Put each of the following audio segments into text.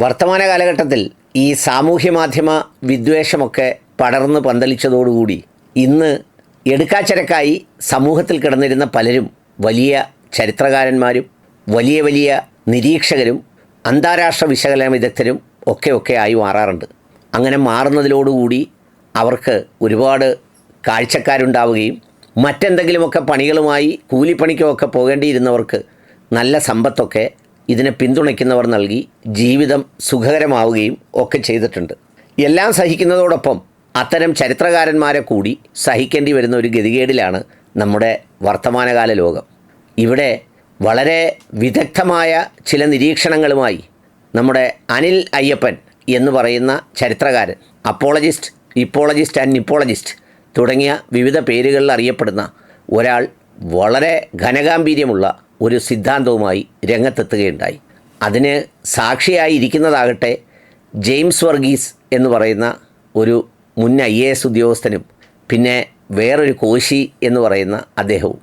വർത്തമാന കാലഘട്ടത്തിൽ ഈ സാമൂഹ്യ മാധ്യമ വിദ്വേഷമൊക്കെ പടർന്ന് പന്തലിച്ചതോടുകൂടി ഇന്ന് എടുക്കാച്ചരക്കായി സമൂഹത്തിൽ കിടന്നിരുന്ന പലരും വലിയ ചരിത്രകാരന്മാരും വലിയ വലിയ നിരീക്ഷകരും അന്താരാഷ്ട്ര വിശകലന വിദഗ്ധരും ഒക്കെ ഒക്കെ ആയി മാറാറുണ്ട്. അങ്ങനെ മാറുന്നതിലോടുകൂടി അവർക്ക് ഒരുപാട് കാഴ്ചക്കാരുണ്ടാവുകയും മറ്റെന്തെങ്കിലുമൊക്കെ പണികളുമായി കൂലിപ്പണിക്കുമൊക്കെ പോകേണ്ടിയിരുന്നവർക്ക് നല്ല സമ്പത്തൊക്കെ ഇതിനെ പിന്തുണയ്ക്കുന്നവർ നൽകി ജീവിതം സുഖകരമാവുകയും ഒക്കെ ചെയ്തിട്ടുണ്ട്. എല്ലാം സഹിക്കുന്നതോടൊപ്പം അത്തരം ചരിത്രകാരന്മാരെ കൂടി സഹിക്കേണ്ടി വരുന്ന ഒരു ഗതികേടിലാണ് നമ്മുടെ വർത്തമാനകാല ലോകം. ഇവിടെ വളരെ വിദഗ്ധമായ ചില നിരീക്ഷണങ്ങളുമായി നമ്മുടെ അനിൽ അയ്യപ്പൻ എന്ന് പറയുന്ന ചരിത്രകാരൻ അപ്പോളജിസ്റ്റ് ഇപ്പോളജിസ്റ്റ് ആൻഡ് നിപ്പോളജിസ്റ്റ് തുടങ്ങിയ വിവിധ പേരുകളിൽ അറിയപ്പെടുന്ന ഒരാൾ വളരെ ഘനഗാംഭീര്യമുള്ള ഒരു സിദ്ധാന്തവുമായി രംഗത്തെത്തുകയുണ്ടായി. അതിന് സാക്ഷിയായി ഇരിക്കുന്നതാകട്ടെ ജെയിംസ് വർഗീസ് എന്ന് പറയുന്ന ഒരു മുൻ ഐ എ എസ് ഉദ്യോഗസ്ഥനും പിന്നെ വേറൊരു കോശി എന്ന് പറയുന്ന അദ്ദേഹവും.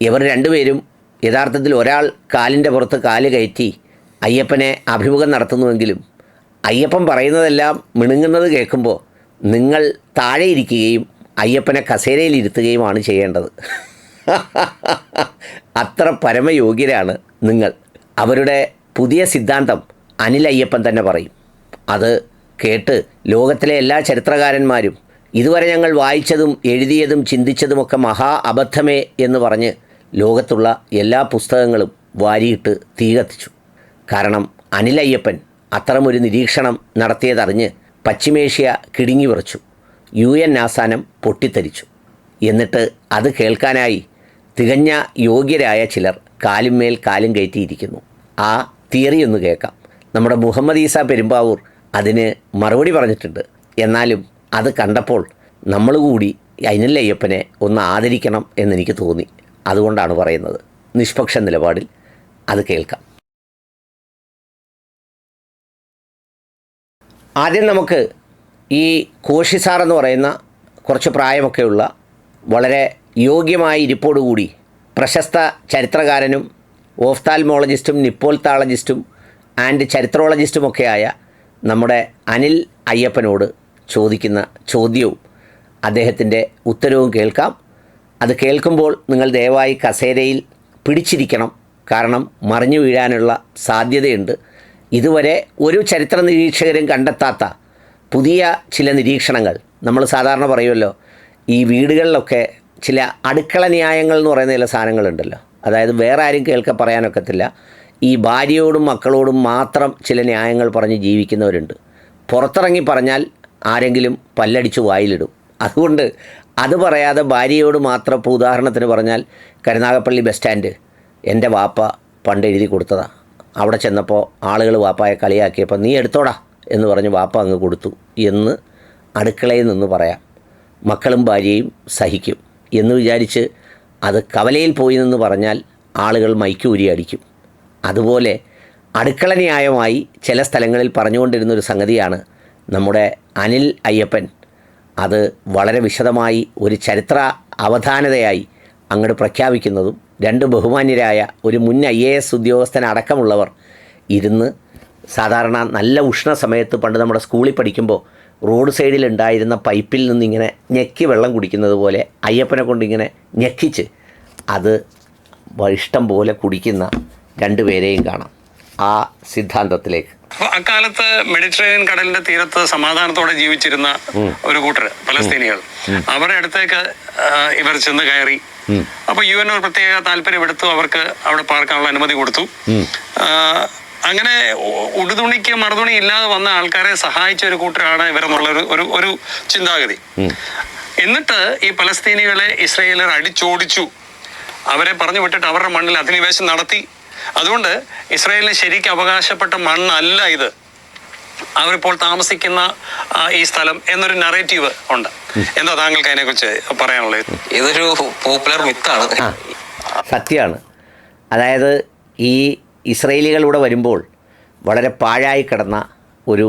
ഇവർ രണ്ടുപേരും യഥാർത്ഥത്തിൽ ഒരാൾ കാലിന്റെ പുറത്ത് കാൽ കയറ്റി അയ്യപ്പനെ അഭിമുഖം നടത്തുന്നുവെങ്കിലും അയ്യപ്പൻ പറയുന്നതെല്ലാം മിണുങ്ങുന്നത് കേൾക്കുമ്പോൾ നിങ്ങൾ താഴെ ഇരിക്കുകയും അയ്യപ്പനെ കസേരയിൽ ഇരുത്തുകയുമാണ് ചെയ്യേണ്ടത്. അത്ര പരമയോഗ്യരാണ് നിങ്ങൾ. അവരുടെ പുതിയ സിദ്ധാന്തം അനിൽ അയ്യപ്പൻ തന്നെ പറയും. അത് കേട്ട് ലോകത്തിലെ എല്ലാ ചരിത്രകാരന്മാരും ഇതുവരെ ഞങ്ങൾ വായിച്ചതും എഴുതിയതും ചിന്തിച്ചതുമൊക്കെ മഹാ അബദ്ധമേ എന്ന് പറഞ്ഞ് ലോകത്തുള്ള എല്ലാ പുസ്തകങ്ങളും വാരിയിട്ട് തീ കത്തിച്ചു. കാരണം അനിലയ്യപ്പൻ അത്തരമൊരു നിരീക്ഷണം നടത്തിയതറിഞ്ഞ് പശ്ചിമേഷ്യ കിടുങ്ങി വിറച്ചു. യു എൻ ആസാനം പൊട്ടിത്തെറിച്ചു. എന്നിട്ട് അത് കേൾക്കാനായി തികഞ്ഞ യോഗ്യരായ ചിലർ കാലുമേൽ കാലും കയറ്റിയിരിക്കുന്നു. ആ തിയറി ഒന്ന് കേൾക്കാം. നമ്മുടെ മുഹമ്മദ് ഈസ പെരുമ്പാവൂർ അതിന് മറുപടി പറഞ്ഞിട്ടുണ്ട്. എന്നാലും അത് കണ്ടപ്പോൾ നമ്മൾ കൂടി അനിലയ്യപ്പനെ ഒന്ന് ആദരിക്കണം എന്നെനിക്ക് തോന്നി. അതുകൊണ്ടാണ് പറയുന്നത്. നിഷ്പക്ഷ നിലപാടിൽ അത് കേൾക്കാം. ആദ്യം നമുക്ക് ഈ കോശി സാർ എന്ന് പറയുന്ന കുറച്ച് പ്രായമൊക്കെയുള്ള വളരെ യോഗ്യമായ ഇരിപ്പോടുകൂടി പ്രശസ്ത ചരിത്രകാരനും ഓഫ്താൽമോളജിസ്റ്റും നിപ്പോൾത്താളജിസ്റ്റും ആൻഡ് ചരിത്രോളജിസ്റ്റുമൊക്കെയായ നമ്മുടെ അനിൽ അയ്യപ്പനോട് ചോദിക്കുന്ന ചോദ്യവും അദ്ദേഹത്തിന്റെ ഉത്തരവും കേൾക്കാം. അത് കേൾക്കുമ്പോൾ നിങ്ങൾ ദയവായി കസേരയിൽ പിടിച്ചിരിക്കണം. കാരണം മറിഞ്ഞു വീഴാനുള്ള സാധ്യതയുണ്ട്. ഇതുവരെ ഒരു ചരിത്ര നിരീക്ഷകരും കണ്ടെത്താത്ത പുതിയ ചില നിരീക്ഷണങ്ങൾ. നമ്മൾ സാധാരണ പറയുമല്ലോ ഈ വീടുകളിലൊക്കെ ചില അടുക്കള ന്യായങ്ങൾ എന്ന് പറയുന്ന ചില സാധനങ്ങളുണ്ടല്ലോ. അതായത് വേറെ ആരും കേൾക്ക പറയാനൊക്കത്തില്ല. ഈ ഭാര്യയോടും മക്കളോടും മാത്രം ചില ന്യായങ്ങൾ പറഞ്ഞ് ജീവിക്കുന്നവരുണ്ട്. പുറത്തിറങ്ങി പറഞ്ഞാൽ ആരെങ്കിലും പല്ലടിച്ച് വായിലിടും. അതുകൊണ്ട് അത് പറയാതെ ഭാര്യയോട് മാത്രം ഇപ്പോൾ ഉദാഹരണത്തിന് പറഞ്ഞാൽ കരുനാഗപ്പള്ളി ബസ് സ്റ്റാൻഡ് എന്റെ വാപ്പ പണ്ട് എഴുതി കൊടുത്തതാ. അവിടെ ചെന്നപ്പോൾ ആളുകൾ വാപ്പായെ കളിയാക്കിയപ്പോൾ നീ എടുത്തോടാ എന്ന് പറഞ്ഞ് വാപ്പ അങ്ങ് കൊടുത്തു എന്ന് അടുക്കളയിൽ നിന്ന് പറയാം. മക്കളും ഭാര്യയും സഹിക്കും. എന്ന് വിചാരിച്ച് അത് കവലയിൽ പോയി നിന്ന് പറഞ്ഞാൽ ആളുകൾ മൈക്കൂരി അടിക്കും. അതുപോലെ അടുക്കള ന്യായമായി ചില സ്ഥലങ്ങളിൽ പറഞ്ഞുകൊണ്ടിരുന്ന ഒരു സംഗതിയാണ് നമ്മുടെ അനിൽ അയ്യപ്പൻ. അത് വളരെ വിശദമായി ഒരു ചരിത്ര അവധാനതയായി അങ്ങോട്ട് പ്രഖ്യാപിക്കുന്നതും രണ്ട് ബഹുമാന്യരായ ഒരു മുൻ ഐ എ എസ് ഉദ്യോഗസ്ഥനടക്കമുള്ളവർ ഇരുന്ന് സാധാരണ നല്ല ഉഷ്ണ സമയത്ത് പണ്ട് നമ്മുടെ സ്കൂളിൽ പഠിക്കുമ്പോൾ റോഡ് സൈഡിൽ ഉണ്ടായിരുന്ന പൈപ്പിൽ നിന്നിങ്ങനെ ഞെക്കി വെള്ളം കുടിക്കുന്നത് പോലെ അയ്യപ്പനെ കൊണ്ടിങ്ങനെ ഞെക്കിച്ച് അത് ഇഷ്ടം പോലെ കുടിക്കുന്ന രണ്ടുപേരെയും കാണാം. ആ സിദ്ധാന്തത്തിലേക്ക്. അക്കാലത്ത് മെഡിറ്ററേനിയൻ കടലിന്റെ തീരത്ത് സമാധാനത്തോടെ ജീവിച്ചിരുന്ന ഒരു കൂട്ടർ പലസ്തീനികൾ. അവരുടെ അടുത്തേക്ക് ഇവർ ചെന്ന് കയറി. അപ്പൊ യു എൻ ഒരു പ്രത്യേക താല്പര്യം എടുത്തു അവർക്ക് അവിടെ പാർക്കാനുള്ള അനുമതി കൊടുത്തു. അങ്ങനെ ഉടുതുണിക്ക് മറുതുണി ഇല്ലാതെ വന്ന ആൾക്കാരെ സഹായിച്ച ഒരു കൂട്ടരാണ് ഇവരെന്നുള്ള ഒരു ഒരു ചിന്താഗതി. എന്നിട്ട് ഈ പലസ്തീനികളെ ഇസ്രയേലർ അടിച്ചോടിച്ചു. അവരെ പറഞ്ഞു വിട്ടിട്ട് അവരുടെ മണ്ണിൽ അധിനിവേശം നടത്തി. അതുകൊണ്ട് ഇസ്രയേലിന് ശരിക്കും അവകാശപ്പെട്ട മണ്ണല്ല ഇത്. അവരിപ്പോൾ താമസിക്കുന്ന ഈ സ്ഥലം എന്നൊരു നറേറ്റീവ് ഉണ്ട്. എന്താ താങ്കൾക്ക് അതിനെക്കുറിച്ച് പറയാനുള്ളത്? ഇതൊരു പോപ്പുലർ മിത്താണ് സത്യമാണ്. അതായത് ഈ ഇസ്രയേലികൾ ഇവിടെ വരുമ്പോൾ വളരെ പാഴായി കിടന്ന ഒരു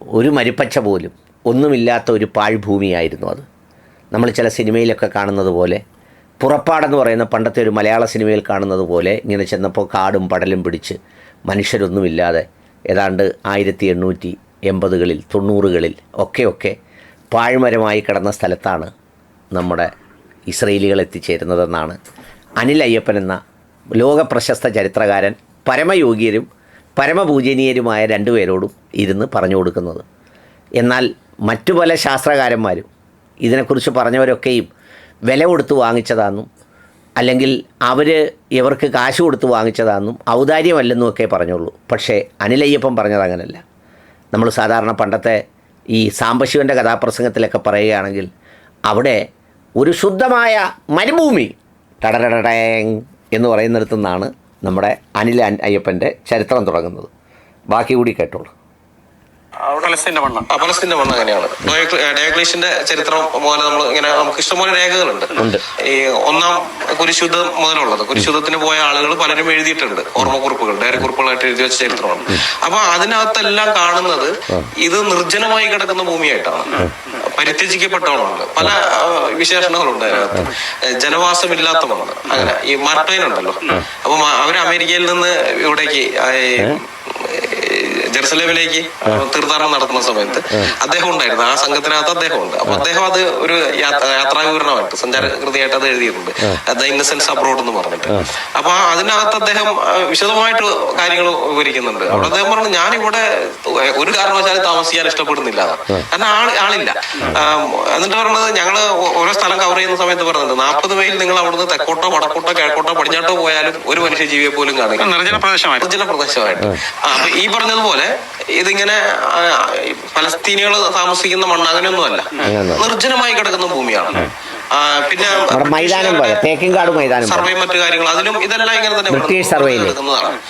ഒരു മരുപ്പച്ച പോലും ഒന്നുമില്ലാത്ത ഒരു പാഴ്ഭൂമിയായിരുന്നു അത്. നമ്മൾ ചില സിനിമയിലൊക്കെ കാണുന്നത് പോലെ പുറപ്പാടെന്ന് പറയുന്ന പണ്ടത്തെ ഒരു മലയാള സിനിമയിൽ കാണുന്നത് പോലെ ഇങ്ങനെ ചെന്നപ്പോൾ കാടും പടലും പിടിച്ച് മനുഷ്യരൊന്നുമില്ലാതെ ഏതാണ്ട് ആയിരത്തി എണ്ണൂറ്റി എൺപതുകളിൽ തൊണ്ണൂറുകളിൽ ഒക്കെയൊക്കെ പാഴ്മരമായി കിടന്ന സ്ഥലത്താണ് നമ്മുടെ ഇസ്രയേലികൾ എത്തിച്ചേരുന്നതെന്നാണ് അനിൽ അയ്യപ്പൻ എന്ന ലോകപ്രശസ്ത ചരിത്രകാരൻ പരമയോഗ്യരും പരമപൂജനീയരുമായ രണ്ടുപേരോടും ഇരുന്ന് പറഞ്ഞു കൊടുക്കുന്നത്. എന്നാൽ മറ്റു പല ശാസ്ത്രകാരന്മാരും ഇതിനെക്കുറിച്ച് പറഞ്ഞവരൊക്കെയും വില കൊടുത്ത് വാങ്ങിച്ചതാണെന്നും അല്ലെങ്കിൽ അവർ ഇവർക്ക് കാശ് കൊടുത്ത് വാങ്ങിച്ചതാണെന്നും ഔദാര്യമല്ലെന്നും ഒക്കെ പറഞ്ഞുള്ളൂ. പക്ഷേ അനിലയ്യപ്പൻ പറഞ്ഞത് അങ്ങനല്ല. നമ്മൾ സാധാരണ പണ്ടത്തെ ഈ സാംബശിവന്റെ കഥാപ്രസംഗത്തിലൊക്കെ പറയുകയാണെങ്കിൽ അവിടെ ഒരു ശുദ്ധമായ മരുഭൂമി ടടരടടേങ് എന്ന് പറയുന്നിടത്തു നിന്നാണ് നമ്മുടെ അനിൽ അയ്യപ്പന്റെ അയ്യപ്പന്റെ ചരിത്രം തുടങ്ങുന്നത്. ബാക്കി കൂടി കേട്ടോളൂ. പലസ്തീന്റെ മണ്ണ് ആ, പലസ്തീന്റെ മണ്ണ് അങ്ങനെയാണ് ഡയോക്ലി- ചരിത്രം പോലെ നമ്മൾ ഇങ്ങനെ നമുക്ക് ഇഷ്ടംപോലെ രേഖകളുണ്ട്. ഉണ്ട്. ഈ ഒന്നാം കുരിശുദ്ധം മുതലുള്ളത്. കുരിശുദ്ധത്തിന് പോയ ആളുകൾ പലരും എഴുതിയിട്ടുണ്ട്. ഓർമ്മക്കുറിപ്പുകൾ ഡയറി കുറിപ്പുകളായിട്ട് എഴുതി വെച്ച ചരിത്രമാണ്. അപ്പൊ അതിനകത്തെല്ലാം കാണുന്നത് ഇത് നിർജനമായി കിടക്കുന്ന ഭൂമിയായിട്ടാണ്. പരിത്യജിക്കപ്പെട്ടവളുണ്ട്. പല വിശേഷണങ്ങളുണ്ട് അതിനകത്ത് ജനവാസമില്ലാത്ത മണ്ണ് അങ്ങനെ ഈ മാർട്ടൈൻ ഉണ്ടല്ലോ. അപ്പൊ അവർ അമേരിക്കയിൽ നിന്ന് ഇവിടേക്ക് ജെറുസലേമിലേക്ക് തീർത്ഥാടനം നടത്തുന്ന സമയത്ത് അദ്ദേഹം ഉണ്ടായിരുന്നു. ആ സംഘത്തിനകത്ത് അദ്ദേഹം ഉണ്ട്. അപ്പൊ അദ്ദേഹം അത് ഒരു യാത്ര- യാത്രാ വിവരണമായിട്ട് സഞ്ചാര കൃതിയായിട്ട് അത് എഴുതിയിട്ടുണ്ട്. ദ ഇന്നസെൻസ് അബ്രോഡ് എന്ന് പറഞ്ഞിട്ട്. അപ്പൊ അതിനകത്ത് അദ്ദേഹം വിശദമായിട്ട് കാര്യങ്ങൾ വിവരിക്കുന്നുണ്ട്. അവിടെ അദ്ദേഹം പറഞ്ഞു ഞാനിവിടെ ഇവിടെ ഒരു കാരണവശാലും താമസിക്കാൻ ഇഷ്ടപ്പെടുന്നില്ല. കാരണം ആൾ ആളില്ല. എന്നിട്ട് പറഞ്ഞത് ഞങ്ങൾ ഓരോ സ്ഥലം കവർ ചെയ്യുന്ന സമയത്ത് പറഞ്ഞത് നാൽപ്പത് മൈൽ നിങ്ങൾ അവിടുന്ന് തെക്കോട്ടോ വടക്കോട്ടോ കിഴക്കോട്ടോ പടിഞ്ഞാട്ടോ പോയാലും ഒരു മനുഷ്യ ജീവിയെ പോലും കാണില്ല നിർജന പ്രദേശമായിട്ട് അപ്പൊ ഈ പറഞ്ഞതുപോലെ ഇതിങ്ങനെ ഫലസ്തീനികൾ താമസിക്കുന്ന മണ്ണ് അങ്ങനെയൊന്നുമല്ല. നിർജനമായി കിടക്കുന്ന ഭൂമിയാണ്. പിന്നെ മൈതാനം പോലെ തേക്കിൻകാട് മൈതാനം സർവേ മറ്റു കാര്യങ്ങൾ അതിലും ഇതെല്ലാം ഇങ്ങനെ തന്നെ ബ്രിട്ടീഷ് സർവേയിൽ.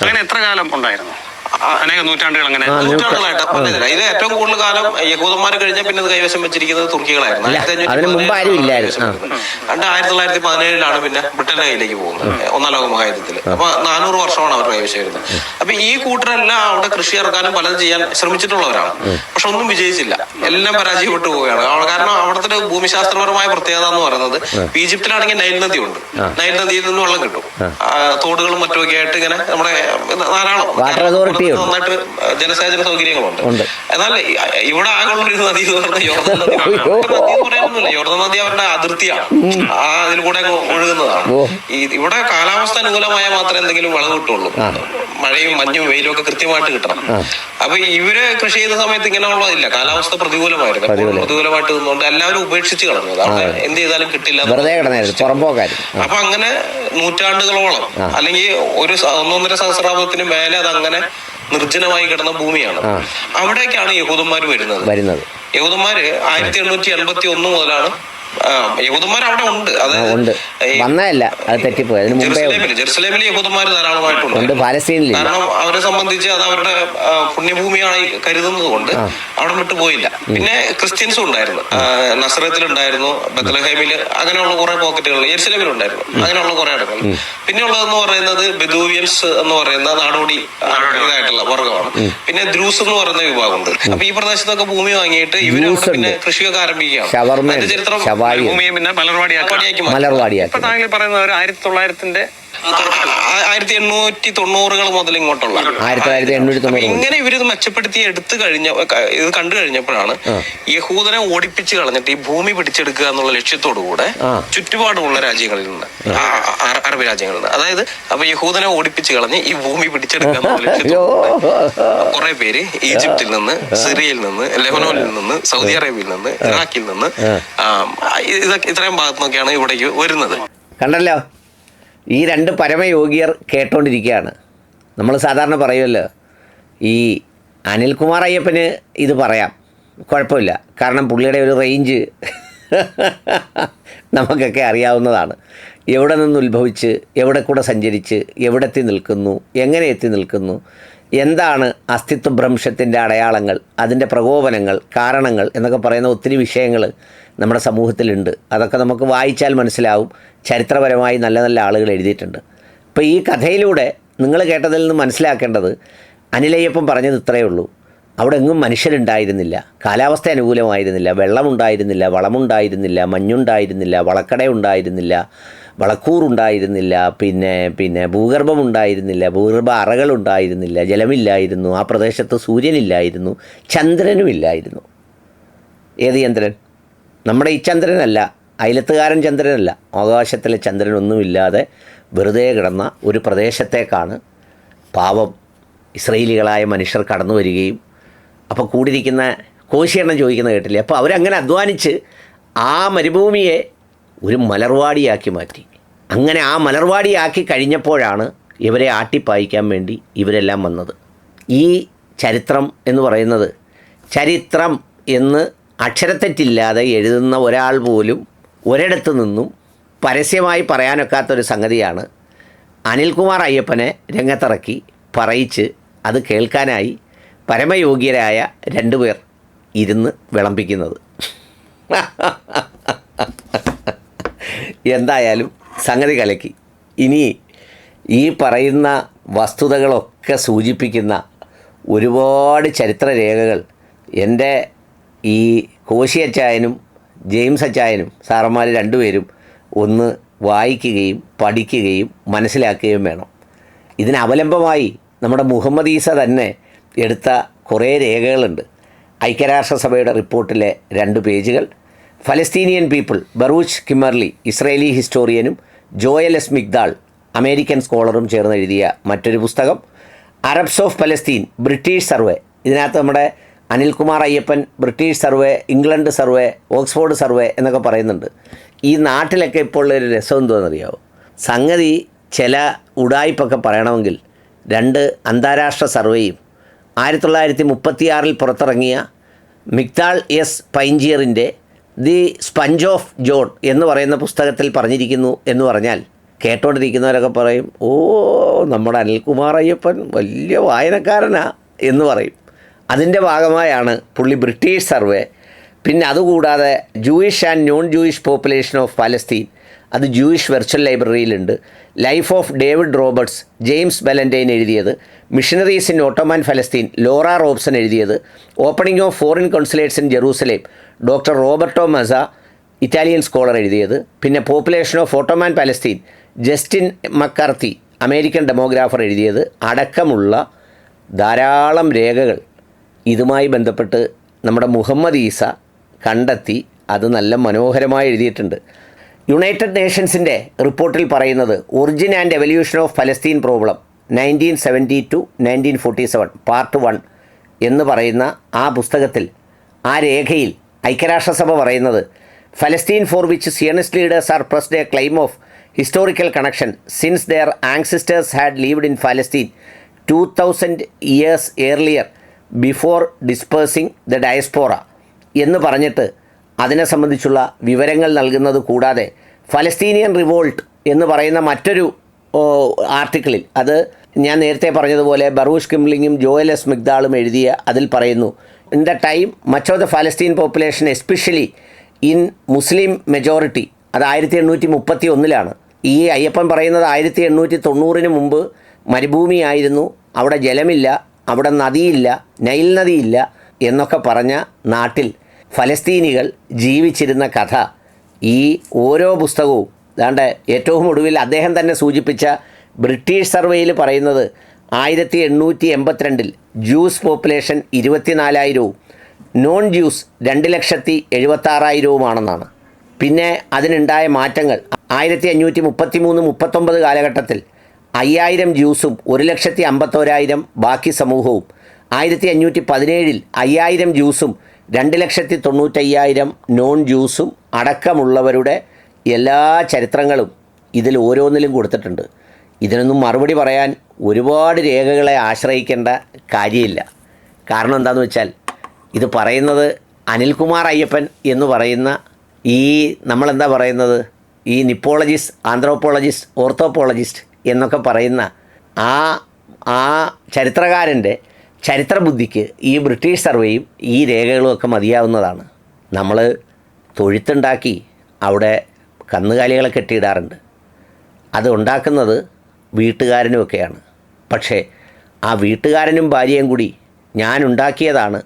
അങ്ങനെ എത്ര കാലം ഉണ്ടായിരുന്നു? അനേക നൂറ്റാണ്ടുകൾ അങ്ങനെ. നൂറ്റാണ്ടുകളായിട്ട്. ഇത് ഏറ്റവും കൂടുതൽ കാലം യഹൂദന്മാർ കഴിഞ്ഞ പിന്നെ ഇത് കൈവശം വെച്ചിരിക്കുന്നത് തുർക്കികളായിരുന്നു. രണ്ട് ആയിരത്തി തൊള്ളായിരത്തി പതിനേഴിലാണ് പിന്നെ ബ്രിട്ടന്റെ കയ്യിലേക്ക് പോകുന്നത്. ഒന്നാം ലോക മഹായുദ്ധത്തിൽ അപ്പൊ നാനൂറ് വർഷമാണ് അവർ കൈവശം വരുന്നത് അപ്പൊ ഈ കൂട്ടരെല്ലാം അവിടെ കൃഷി ഇറക്കാനും പലതും ചെയ്യാൻ ശ്രമിച്ചിട്ടുള്ളവരാണ്. പക്ഷെ ഒന്നും വിജയിച്ചില്ല. എല്ലാം പരാജയപ്പെട്ടു പോവുകയാണ്. കാരണം അവിടുത്തെ ഭൂമിശാസ്ത്രപരമായ പ്രത്യേകത എന്ന് പറയുന്നത് ഈജിപ്തിലാണെങ്കിൽ നൈൽ നദി ഉണ്ട്. നൈൽ നദിയിൽ നിന്ന് വെള്ളം കിട്ടും. തോടുകളും മറ്റുമൊക്കെ ആയിട്ട് ഇങ്ങനെ നമ്മുടെ ധാരാളം വാട്ടർ അതോറിറ്റി നന്നായിട്ട് ജലസേചന സൗകര്യങ്ങളുണ്ട്. എന്നാൽ ഇവിടെ ആകെയുള്ള ഒരു നദി എന്ന് പറഞ്ഞാൽ യോർദൻ നദിയാണ്. നദി എന്ന് പറയാനൊന്നുമില്ല യോർദൻ നദി അവരുടെ അതിർത്തിയാണ്. ആ അതിൽ കൂടെ ഒഴുകുന്നതാണ്. ഇവിടെ കാലാവസ്ഥ അനുകൂലമായ മാത്രമേ എന്തെങ്കിലും വിളവ് കിട്ടുള്ളൂ മഴയും മഞ്ഞും വെയിലും ഒക്കെ കൃത്യമായിട്ട് കിട്ടണം. അപ്പൊ ഇവർ കൃഷി ചെയ്ത സമയത്ത് ഇങ്ങനെയുള്ളതില്ല. കാലാവസ്ഥ പ്രതികൂലമായിരുന്നു. പ്രതികൂലമായിട്ട് നിന്നുകൊണ്ട് എല്ലാവരും ഉപേക്ഷിച്ച് കളഞ്ഞത് അവിടെ എന്ത് ചെയ്താലും കിട്ടില്ല. അപ്പൊ അങ്ങനെ നൂറ്റാണ്ടുകളോളം അല്ലെങ്കിൽ ഒരു ഒന്നൊന്നര സഹസ്രാബ്ദത്തിന് മേലെ അത് അങ്ങനെ നിർജനമായി കിടന്ന ഭൂമിയാണ്. അവിടേക്കാണ് യഹൂദന്മാർ വരുന്നത്. വരുന്നത്. യഹൂദന്മാര് ആയിരത്തി എണ്ണൂറ്റി എൺപത്തി ഒന്ന് മുതലാണ് യഹൂദന്മാർ അവിടെ ഉണ്ട്. അതായത് ഉണ്ട്. വന്നതല്ല. അത് തെറ്റിപ്പോയി. അതിന് മുമ്പേ ജെറുസലേമിൽ യഹൂദന്മാർ ധാരാളമായിട്ടുണ്ട്. ഉണ്ട്. പാലസ്തീനിൽ കാരണം അവരെ സംബന്ധിച്ച് അത് അവരുടെ പുണ്യഭൂമിയാണ് കരുതുന്നത് കൊണ്ട് അവിടെ വിട്ടു പോയില്ല. പിന്നെ ക്രിസ്ത്യൻസും ഉണ്ടായിരുന്നു. നസ്രത്തിലുണ്ടായിരുന്നു ബത്ലഹേമിൽ അങ്ങനെയുള്ള കുറെ പോക്കറ്റുകൾ. യെരുസലേമിലുണ്ടായിരുന്നു അങ്ങനെയുള്ള കുറെ ഇടങ്ങൾ പിന്നെ ഉള്ളതെന്ന് പറയുന്നത് ബെദൂവിയൻസ് എന്ന് പറയുന്ന നാടോടി ഇതായിട്ടുള്ള വർഗമാണ് പിന്നെ ദ്രൂസ് എന്ന് പറയുന്ന വിഭാഗമുണ്ട്. അപ്പൊ ഈ പ്രദേശത്തൊക്കെ ഭൂമി വാങ്ങിയിട്ട് ഇവർ പിന്നെ. കൃഷിയൊക്കെ ആരംഭിക്കുകയാണ്. ചരിത്രം ഉണ്ട്. ഭൂമിയെ പിന്നെ മലർവാടിയാക്കി മലർവാടിയാക്കി താങ്കൾ പറയുന്നത് ഒരു ആയിരത്തി തൊള്ളായിരത്തിന്റെ ആയിരത്തി എണ്ണൂറ്റി തൊണ്ണൂറുകൾ മുതൽ ഇങ്ങോട്ടുള്ള. ആയിരത്തി തൊള്ളായിരത്തി എണ്ണൂറ്റി തൊണ്ണൂറ് ഇങ്ങനെ ഇവരിത് മെച്ചപ്പെടുത്തി എടുത്തു കഴിഞ്ഞ ഇത് കണ്ടു കഴിഞ്ഞപ്പോഴാണ് യഹൂദനെ ഓടിപ്പിച്ച് കളഞ്ഞിട്ട് ഈ ഭൂമി പിടിച്ചെടുക്കുക എന്നുള്ള ലക്ഷ്യത്തോടു കൂടെ ചുറ്റുപാടുമുള്ള രാജ്യങ്ങളിൽ നിന്ന് അറബ് രാജ്യങ്ങളിൽ നിന്ന്. അതായത് അപ്പൊ യഹൂദനെ ഓടിപ്പിച്ച് കളഞ്ഞ് ഈ ഭൂമി പിടിച്ചെടുക്കുക എന്നുള്ള ലക്ഷ്യത്തോടെ ലക്ഷ്യത്തോടു കുറെ പേര് ഈജിപ്തിൽ നിന്ന് സിറിയയിൽ നിന്ന് ലെബനോനിൽ നിന്ന് സൗദി അറേബ്യയിൽ നിന്ന് ഇറാഖിൽ നിന്ന് ഇതൊക്കെ ഇത്രയും ഭാഗത്തു നിന്നൊക്കെയാണ് ഇവിടേക്ക് വരുന്നത്. കണ്ടല്ലോ? ഈ രണ്ട് പരമയോഗിയർ കേട്ടോണ്ടിരിക്കുകയാണ് നമ്മൾ സാധാരണ പറയുമല്ലോ ഈ അനിൽകുമാർ അയ്യപ്പന് ഇത് പറയാം. കുഴപ്പമില്ല. കാരണം പുള്ളിയുടെ ഒരു റേഞ്ച് നമുക്കൊക്കെ അറിയാവുന്നതാണ്. എവിടെ നിന്ന് ഉത്ഭവിച്ച് എവിടെ കൂടെ സഞ്ചരിച്ച് എവിടെത്തി നിൽക്കുന്നു എങ്ങനെ എത്തി നിൽക്കുന്നു എന്താണ് അസ്തിത്വ ഭ്രംശത്തിന്റെ അടയാളങ്ങൾ അതിന്റെ പ്രകോപനങ്ങൾ കാരണങ്ങൾ എന്നൊക്കെ പറയുന്ന ഒത്തിരി വിഷയങ്ങൾ നമ്മുടെ സമൂഹത്തിലുണ്ട്. അതൊക്കെ നമുക്ക് വായിച്ചാൽ മനസ്സിലാവും. ചരിത്രപരമായി നല്ല നല്ല ആളുകൾ എഴുതിയിട്ടുണ്ട്. അപ്പോൾ ഈ കഥയിലൂടെ നിങ്ങൾ കേട്ടതിൽ നിന്ന് മനസ്സിലാക്കേണ്ടത് അനിലയ്യപ്പൻ പറഞ്ഞത് ഇത്രയേ ഉള്ളൂ. അവിടെ എങ്ങും മനുഷ്യരുണ്ടായിരുന്നില്ല. കാലാവസ്ഥ അനുകൂലമായിരുന്നില്ല. വെള്ളമുണ്ടായിരുന്നില്ല. വളമുണ്ടായിരുന്നില്ല. മഞ്ഞുണ്ടായിരുന്നില്ല. വളക്കട ഉണ്ടായിരുന്നില്ല വളക്കൂറുണ്ടായിരുന്നില്ല പിന്നെ പിന്നെ ഭൂഗർഭമുണ്ടായിരുന്നില്ല ഭൂഗർഭ അറകളുണ്ടായിരുന്നില്ല ജലമില്ലായിരുന്നു ആ പ്രദേശത്ത് സൂര്യനില്ലായിരുന്നു ചന്ദ്രനുമില്ലായിരുന്നു. ഏത് ചന്ദ്രൻ? നമ്മുടെ ഈ ചന്ദ്രനല്ല അയലത്തുകാരൻ ചന്ദ്രനല്ല. ആകാശത്തിലെ ചന്ദ്രനൊന്നുമില്ലാതെ വെറുതെ കിടന്ന ഒരു പ്രദേശത്തേക്കാണ് പാവം ഇസ്രയേലികളായ മനുഷ്യർ കടന്നു വരികയും അപ്പോൾ കൂടിയിരിക്കുന്ന കോശിയെണ്ണം ചോദിക്കുന്ന കേട്ടില്ലേ? അപ്പോൾ അവരങ്ങനെ അധ്വാനിച്ച് ആ മരുഭൂമിയെ ഒരു മലർവാടിയാക്കി മാറ്റി. അങ്ങനെ ആ മലർവാടിയാക്കി കഴിഞ്ഞപ്പോഴാണ് ഇവരെ ആട്ടിപ്പായിക്കാൻ വേണ്ടി ഇവരെല്ലാം വന്നത്. ഈ ചരിത്രം എന്ന് പറയുന്നത് ചരിത്രം എന്ന് അക്ഷരത്തെറ്റില്ലാതെ എഴുതുന്ന ഒരാൾ പോലും ഒരിടത്തു നിന്നും പരസ്യമായി പറയാനൊക്കാത്തൊരു സംഗതിയാണ് അനിൽകുമാർ അയ്യപ്പനെ രംഗത്തിറക്കി പറയിച്ച് അത് കേൾക്കാനായി പരമയോഗ്യരായ രണ്ടുപേർ ഇരുന്ന് വിളമ്പിക്കുന്നത്. എന്തായാലും സംഗതി കലക്കി. ഇനി ഈ പറയുന്ന വസ്തുതകളൊക്കെ സൂചിപ്പിക്കുന്ന ഒരുപാട് ചരിത്രരേഖകൾ എന്റെ ഈ കോശി അച്ചായനും ജെയിംസ് അച്ചായനും സാറന്മാർ രണ്ടുപേരും ഒന്ന് വായിക്കുകയും പഠിക്കുകയും മനസ്സിലാക്കുകയും വേണം. ഇതിന് അവലംബമായി നമ്മുടെ മുഹമ്മദ് ഈസ തന്നെ എടുത്ത കുറേ രേഖകളുണ്ട്. ഐക്യരാഷ്ട്രസഭയുടെ റിപ്പോർട്ടിലെ രണ്ട് പേജുകൾ. Palestinian people Baruch Kimmerling Israeli ഹിസ്റ്റോറിയനും Joel S Migdal American സ്കോളറും ചേർന്ന് എഴുതിയ മറ്റൊരു പുസ്തകം Arabs of Palestine British survey. ഇതിനകത്ത് നമ്മുടെ Anilkumar Ayyappan British survey England survey Oxford survey എന്നൊക്കെ പറയുന്നുണ്ട്. ഈ നാട്ടിലൊക്കെ ഇപ്പോൾ ഉള്ളൊരു രസം എന്തോന്നറിയാവോ സംഗതി ചില ഉടായ്പൊക്കെ പറയണമെങ്കിൽ രണ്ട് അന്താരാഷ്ട്ര സർവേയും ആയിരത്തി തൊള്ളായിരത്തി മുപ്പത്തിയാറിൽ പുറത്തിറങ്ങിയ മിക്താൾ എസ് പൈഞ്ചിയറിന്റെ ദി സ്പഞ്ച് ഓഫ് ജോൺ എന്ന് പറയുന്ന പുസ്തകത്തിൽ പറഞ്ഞിരിക്കുന്നു എന്ന് പറഞ്ഞാൽ കേട്ടോണ്ടിരിക്കുന്നവരൊക്കെ പറയും ഓ നമ്മുടെ അനിൽകുമാർ അയ്യപ്പൻ വലിയ വായനക്കാരനാ എന്ന് പറയും. അതിന്റെ ഭാഗമായാണ് പുള്ളി ബ്രിട്ടീഷ് സർവേ. പിന്നെ അതുകൂടാതെ Jewish and non Jewish population of Palestine. അത് Jewish virtual ലൈബ്രറിയിലുണ്ട് life of David Roberts James Ballantine എഴുതിയത്. Missionaries in Ottoman Palestine Laura Robson എഴുതിയത്. Opening of foreign consulates in Jerusalem doctor Roberto Mazza Italian scholar എഴുതിയത്. പിന്നെ population of Ottoman Palestine Justin McCarthy American demographer എഴുതിയത്. അടക്കമുള്ള ധാരാളം രേഖകൾ ഇതുമായി ബന്ധപ്പെട്ട് നമ്മുടെ മുഹമ്മദ് ഈസ കണ്ടെത്തി അത് നല്ല മനോഹരമായി എഴുതിയിട്ടുണ്ട്. യുണൈറ്റഡ് നേഷൻസിന്റെ റിപ്പോർട്ടിൽ പറയുന്നത് origin and evolution of Palestine problem nineteen seventy two nineteen forty seven part one എന്ന് പറയുന്ന ആ പുസ്തകത്തിൽ ആ രേഖയിൽ ഐക്യരാഷ്ട്രസഭ പറയുന്നത് Palestine for which Zionist leaders are pressed a claim of historical connection since their ancestors had lived in Palestine two thousand years earlier before dispersing the diaspora എന്ന് പറഞ്ഞിട്ട് അതിനെ സംബന്ധിച്ചുള്ള വിവരങ്ങൾ നൽകുന്നത് കൂടാതെ ഫലസ്തീനിയൻ റിവോൾട്ട് എന്ന് പറയുന്ന മറ്റൊരു ആർട്ടിക്കിളിൽ അത് ഞാൻ നേരത്തെ പറഞ്ഞതുപോലെ ബറൂഷ് കിംലിങ്ങും ജോയൽ എസ് മിഗ്ദാളും എഴുതിയ അതിൽ പറയുന്നു in the time much of the Palestine population especially in Muslim majority അത് ആയിരത്തി എണ്ണൂറ്റി മുപ്പത്തി ഒന്നിലാണ് ഈ അയ്യപ്പൻ പറയുന്നത് ആയിരത്തി എണ്ണൂറ്റി തൊണ്ണൂറിന് മുമ്പ് മരുഭൂമിയായിരുന്നു അവിടെ ജലമില്ല അവിടെ നദിയില്ല നൈൽ നദിയില്ല എന്നൊക്കെ പറഞ്ഞ നാട്ടിൽ ഫലസ്തീനികൾ ജീവിച്ചിരുന്ന കഥ ഈ ഓരോ പുസ്തകവും അതാണ്ട് ഏറ്റവും ഒടുവിൽ അദ്ദേഹം തന്നെ സൂചിപ്പിച്ച ബ്രിട്ടീഷ് സർവേയിൽ പറയുന്നത് ആയിരത്തി എണ്ണൂറ്റി എൺപത്തിരണ്ടിൽ ജ്യൂസ് പോപ്പുലേഷൻ ഇരുപത്തിനാലായിരവും നോൺ ജ്യൂസ് രണ്ട് ലക്ഷത്തി എഴുപത്താറായിരവുമാണെന്നാണ് പിന്നെ അതിനുണ്ടായ മാറ്റങ്ങൾ ആയിരത്തി അഞ്ഞൂറ്റി മുപ്പത്തി മൂന്ന് മുപ്പത്തൊമ്പത് കാലഘട്ടത്തിൽ അയ്യായിരം ജ്യൂസും ഒരു ലക്ഷത്തി അമ്പത്തോരായിരം ബാക്കി സമൂഹവും ആയിരത്തി അഞ്ഞൂറ്റി പതിനേഴിൽ അയ്യായിരം ജ്യൂസും രണ്ട് ലക്ഷത്തി തൊണ്ണൂറ്റയ്യായിരം നോൺ ജ്യൂസും അടക്കമുള്ളവരുടെ എല്ലാ ചരിത്രങ്ങളും ഇതിൽ ഓരോന്നിലും കൊടുത്തിട്ടുണ്ട്. ഇതിനൊന്നും മറുപടി പറയാൻ ഒരുപാട് രേഖകളെ ആശ്രയിക്കേണ്ട കാര്യമില്ല. കാരണം എന്താണെന്ന് വെച്ചാൽ ഇത് പറയുന്നത് അനിൽകുമാർ അയ്യപ്പൻ എന്ന് പറയുന്ന ഈ നമ്മളെന്താ പറയുന്നത്? ഈ നിപ്പോളജിസ്റ്റ് ആന്ത്രോപോളജിസ്റ്റ് ഓർത്തോപോളജിസ്റ്റ് എന്നൊക്കെ പറയുന്ന ആ ആ ചരിത്രകാരന്റെ ചരിത്രബുദ്ധിക്ക് ഈ ബ്രിട്ടീഷ് സർവേയും ഈ രേഖകളും ഒക്കെ മതിയാവുന്നതാണ്. നമ്മൾ തൊഴുത്തുണ്ടാക്കി അവിടെ കന്നുകാലികളെ കെട്ടിയിടാറുണ്ട്. അത് ഉണ്ടാക്കുന്നത് വീട്ടുകാരനുമൊക്കെയാണ് പക്ഷേ ആ വീട്ടുകാരനും ഭാര്യയും കൂടി ഞാൻ ഉണ്ടാക്കിയതാണ്.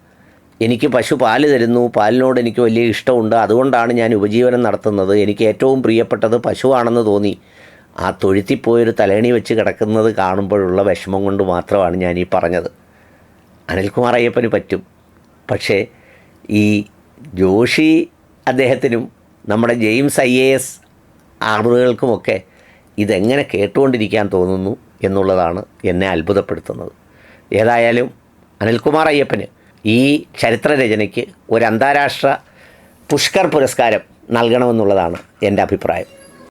എനിക്ക് പശു പാൽ തരുന്നു. പാലിനോട് എനിക്ക് വലിയ ഇഷ്ടമുണ്ട്. അതുകൊണ്ടാണ് ഞാൻ ഉപജീവനം നടത്തുന്നത്. എനിക്ക് ഏറ്റവും പ്രിയപ്പെട്ടത് പശുവാണെന്ന് തോന്നി. ആ തൊഴുത്തിപ്പോയൊരു തലേണി വെച്ച് കിടക്കുന്നത് കാണുമ്പോഴുള്ള വിഷമം കൊണ്ട് മാത്രമാണ് ഞാൻ ഈ പറഞ്ഞത്. അനിൽകുമാർ അയ്യപ്പന് പറ്റും. പക്ഷേ ഈ ജോഷി അദ്ദേഹത്തിനും നമ്മുടെ ജെയിംസ് ഐ എ എസ് ആളുകൾക്കുമൊക്കെ ഇതെങ്ങനെ കേട്ടുകൊണ്ടിരിക്കാൻ തോന്നുന്നു എന്നുള്ളതാണ് എന്നെ അത്ഭുതപ്പെടുത്തുന്നത്. ഏതായാലും അനിൽകുമാർ അയ്യപ്പന് ഈ ചരിത്രരചനയ്ക്ക് ഒരു അന്താരാഷ്ട്ര പുഷ്കർ പുരസ്കാരം നൽകണമെന്നുള്ളതാണ് എന്റെ അഭിപ്രായം.